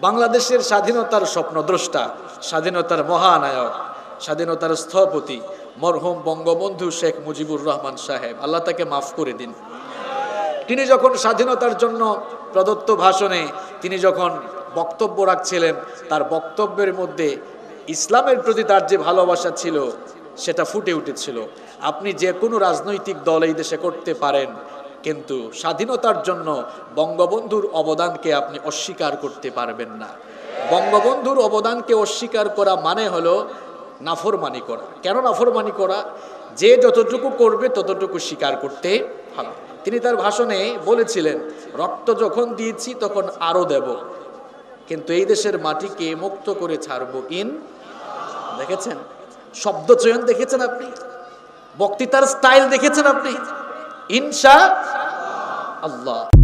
বাংলাদেশের স্বাধীনতার স্বপ্নদ্রষ্টা, স্বাধীনতার মহানায়ক, স্বাধীনতার স্থপতি, মরহুম বঙ্গবন্ধু শেখ মুজিবুর রহমান সাহেব। আল্লাহ তাকে মাফ করে দিন। তিনি যখন স্বাধীনতার জন্য প্রদত্ত ভাষণে তিনি যখন বক্তব্য রাখছিলেন, তার বক্তব্যের মধ্যে ইসলামের প্রতি তার যে ভালোবাসা ছিল, সেটা ফুটে উঠেছিল। আপনি যে কোনো রাজনৈতিক দল এই দেশে করতে পারেন কিন্তু স্বাধীনতার জন্য বঙ্গবন্ধুর অবদানকে আপনি অস্বীকার করতে পারবেন না। বঙ্গবন্ধুর অবদানকে অস্বীকার করা মানে হলো নাফরমানি করা। কেন নাফরমানি করা? যে যতটুকু করবে ততটুকু স্বীকার করতে হবে তিনি তার ভাষণে বলেছিলেন, রক্ত যখন দিয়েছি তখন আরও দেব। কিন্তু এই দেশের মাটিকে মুক্ত করে ছাড়বো ইন দেখেছেন? শব্দ চয়ন দেখেছেন আপনি? বক্তৃতার স্টাইল দেখেছেন আপনি? ইনশা আল্লাহ